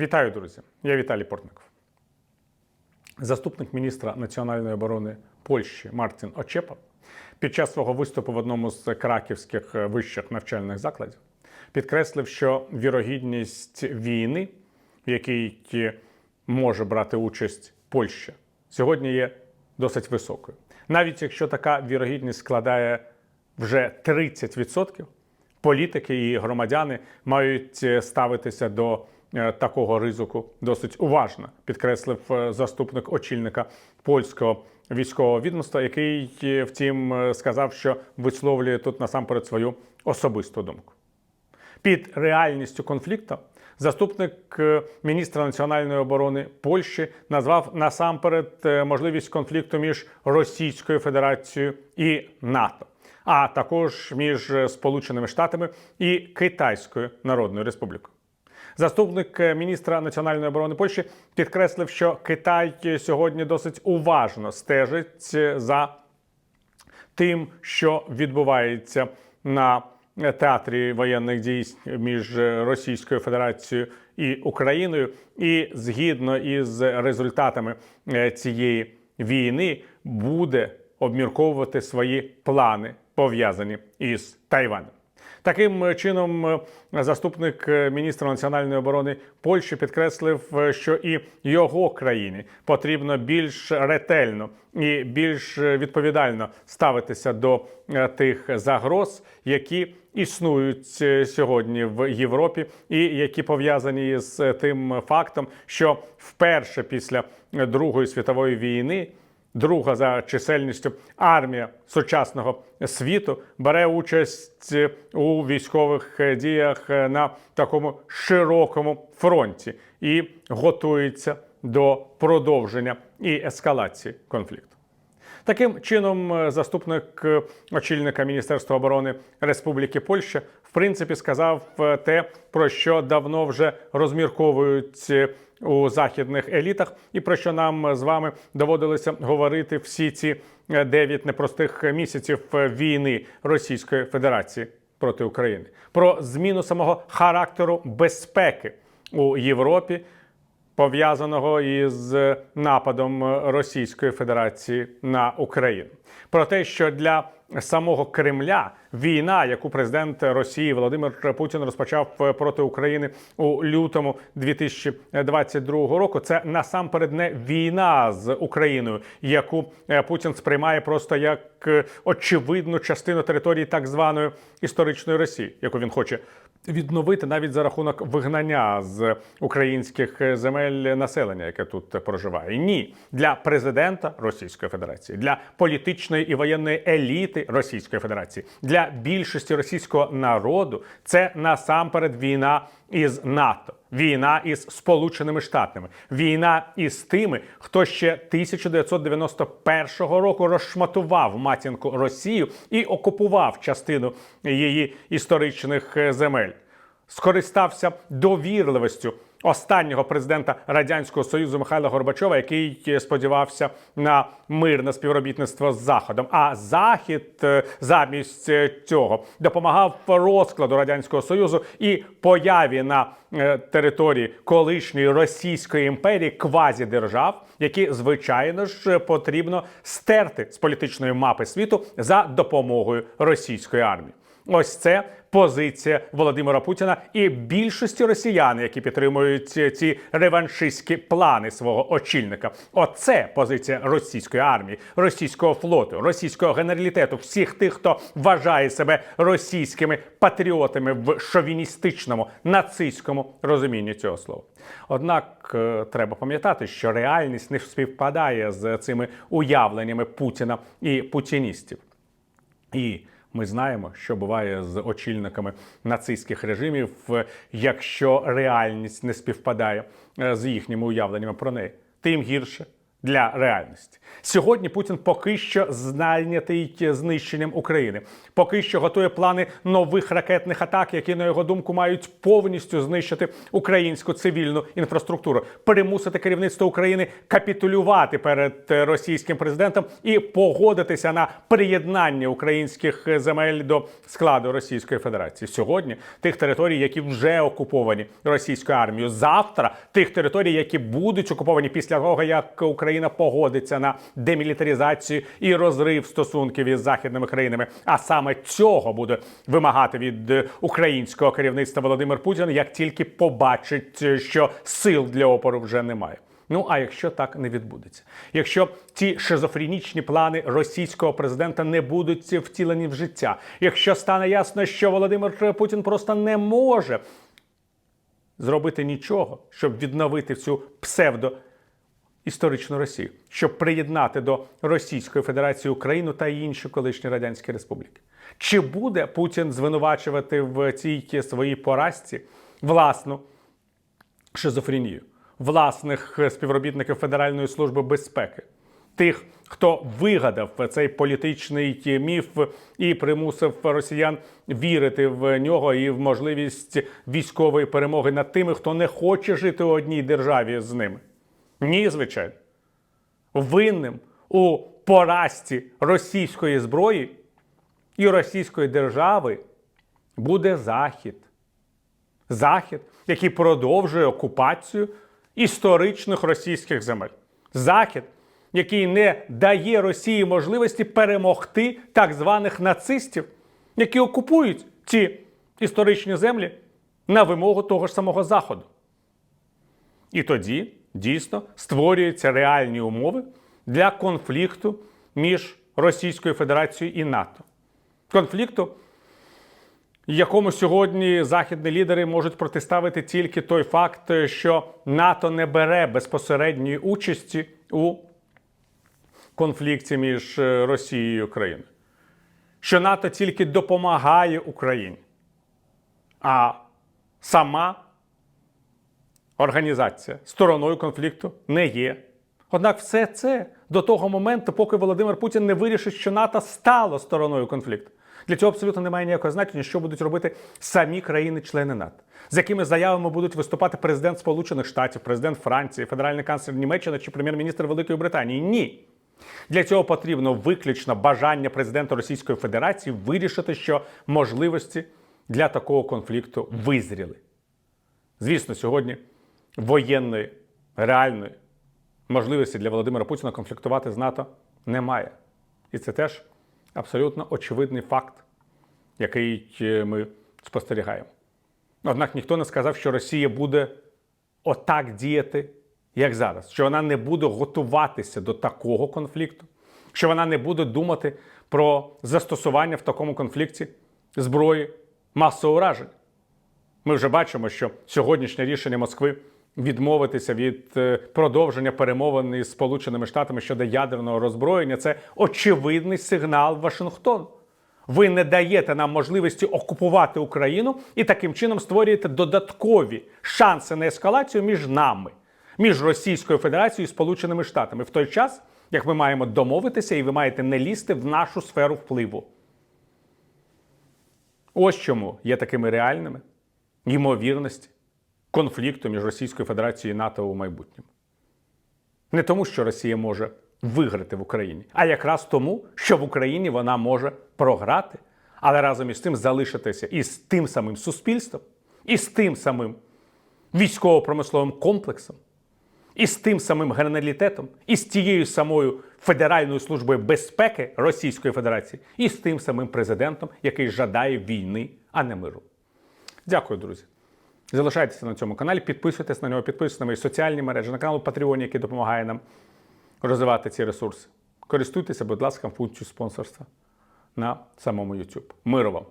Вітаю, друзі! Я Віталій Портников. Заступник міністра національної оборони Польщі Мартін Очепа під час свого виступу в одному з краківських вищих навчальних закладів підкреслив, що вірогідність війни, в якій може брати участь Польща, сьогодні є досить високою. Навіть якщо така вірогідність складає вже 30%, політики і громадяни мають ставитися до е, такого ризику досить уважно, підкреслив е, заступник очільника польського військового відомства, який, е, втім, е, сказав, що висловлює тут насамперед свою особисту думку. Під реальністю конфлікту заступник е, міністра національної оборони Польщі назвав насамперед е, можливість конфлікту між Російською Федерацією і НАТО, а також між е, Сполученими Штатами і Китайською Народною Республікою. Заступник е, міністра національної оборони Польщі підкреслив, що Китай сьогодні досить уважно стежить е, за тим, що відбувається на театрі воєнних дій між Російською Федерацією і Україною, і згідно із результатами е, цієї війни буде обмірковувати свої плани пов'язані із Тайванем. Таким чином, е, заступник е, міністра національної оборони Польщі підкреслив, е, що і його країні потрібно більш ретельно і більш відповідально ставитися до е, тих загроз, які існують е, сьогодні в Європі, і які пов'язані з тим фактом, що вперше після Другої світової війни друга за чисельністю армія сучасного світу бере участь у військових діях на такому широкому фронті і готується до продовження і ескалації конфлікту. Таким чином, заступник очільника Міністерства оборони Республіки Польща в принципі сказав е, те, про що давно вже розмірковують е, у західних елітах, і про що нам з вами доводилося говорити всі ці е, дев'ять непростих місяців е, війни Російської Федерації проти України, про зміну самого характеру безпеки у Європі пов'язаного із нападом Російської Федерації на Україну. Про те, що для самого Кремля війна, яку президент Росії Володимир Путін розпочав проти України у лютому 2022 року, це насамперед не війна з Україною, яку е, Путін сприймає просто як е, очевидну частину території так званої історичної Росії, яку він хоче відновити навіть за рахунок вигнання з українських земель населення, яке тут проживає. Ні, для президента Російської Федерації, для політичної і воєнної еліти Російської Федерації, для більшості російського народу це насамперед війна із НАТО. Війна із Сполученими Штатами, війна із тими, хто ще 1991 року розшматував матінку Росію і окупував частину її історичних е, земель, скористався довірливістю останнього президента радянського союзу Михайла Горбачова, який е, сподівався на мирне співробітництво з Заходом. А Захід е, замість е, цього допомагав розкладу радянського союзу і появі на території колишньої Російської імперії квазідержав, які звичайно ж потрібно стерти з політичної мапи світу за допомогою російської армії. Ось це позиція Володимира Путіна і більшості росіян, які підтримують ці- ці реваншистські плани свого очільника. Оце позиція російської армії, російського флоту, російського генералітету, всіх тих, хто вважає себе російськими патріотами в шовіністичному нацистському розумінні цього слова. Однак е, треба пам'ятати, що реальність не співпадає з цими уявленнями Путіна і путіністів. І ми знаємо, що буває з очільниками нацистських режимів, е, якщо реальність не співпадає е, з їхніми уявленнями про неї. Тим гірше для реальності. Сьогодні Путін поки що зайнятий знищенням України, поки що готує плани нових ракетних атак, які, на його думку, мають повністю знищити українську цивільну інфраструктуру, примусити керівництво України капітулювати перед е, російським президентом і погодитися на приєднання українських земель до складу Російської Федерації. Сьогодні тих територій, які вже окуповані російською армією, завтра тих територій, які будуть окуповані після того, як Україна погодиться на демілітаризацію і розрив стосунків із західними країнами. А саме цього буде вимагати від е, українського керівництва Володимир Путін, як тільки побачить, е, що сил для опору вже немає. Ну а якщо так не відбудеться, якщо ті шизофренічні плани російського президента не будуть втілені в життя, якщо стане ясно, що Володимир Путін просто не може зробити нічого, щоб відновити цю псевдо історичну Росію, щоб приєднати до Російської Федерації Україну та інші колишні радянські республіки. Чи буде Путін звинувачувати в цій своїй поразці власну шизофренію, власних співробітників Федеральної служби безпеки, тих, хто вигадав цей політичний міф і примусив росіян вірити в нього і в можливість військової перемоги над тими, хто не хоче жити у одній державі з ними? Ні, звичайно. Винним у поразці російської зброї і російської держави буде Захід. Захід, який продовжує окупацію історичних російських земель. Захід, який не дає Росії можливості перемогти так званих нацистів, які окупують ці історичні землі на вимогу того ж самого Заходу. І тоді дійсно створюються реальні умови для конфлікту між Російською Федерацією і НАТО. Конфлікту, якому сьогодні західні лідери можуть протиставити тільки той факт, що НАТО не бере безпосередньої участі у конфлікті між е, Росією і Україною. Що НАТО тільки допомагає Україні, а сама організація стороною конфлікту не є. Однак все це до того моменту, поки Володимир Путін не вирішить, що НАТО стало стороною конфлікту. Для цього абсолютно немає ніякого значення, що будуть робити самі країни-члени НАТО, з якими заявами будуть виступати президент Сполучених Штатів, президент Франції, федеральний канцлер Німеччини чи прем'єр-міністр Великої Британії. Ні. Для цього потрібно виключно бажання президента Російської Федерації вирішити, що можливості для такого конфлікту визріли. Звісно, сьогодні воєнної, реальної можливості для Володимира Путіна конфліктувати з НАТО немає. І це теж абсолютно очевидний факт, який е, ми спостерігаємо. Однак ніхто не сказав, що Росія буде отак діяти, як зараз, що вона не буде готуватися до такого конфлікту, що вона не буде думати про застосування в такому конфлікті зброї масового ураження. Ми вже бачимо, що сьогоднішнє рішення Москви відмовитися від е, продовження перемовин із Сполученими Штатами щодо ядерного роззброєння це очевидний сигнал Вашингтону. Ви не даєте нам можливості окупувати Україну і таким чином створюєте додаткові шанси на ескалацію між нами, між Російською Федерацією і Сполученими Штатами в той час, як ми маємо домовитися, і ви маєте не лізти в нашу сферу впливу. Ось чому є такими реальними ймовірності конфлікту між Російською Федерацією і НАТО у майбутньому. Не тому, що Росія може виграти в Україні, а якраз тому, що в Україні вона може програти, але разом із тим залишитися із тим самим суспільством, із тим самим військово-промисловим комплексом, із тим самим генералітетом, із тією самою Федеральною службою безпеки Російської Федерації, і з тим самим президентом, який жадає війни, а не миру. Дякую, друзі. Залишайтеся на цьому каналі, підписуйтесь на нього, підписуйтесь на мої соціальні мережі, на канал Patreon, який допомагає нам розвивати ці ресурси. Користуйтеся, будь ласка, функцією спонсорства на самому YouTube. Миру вам!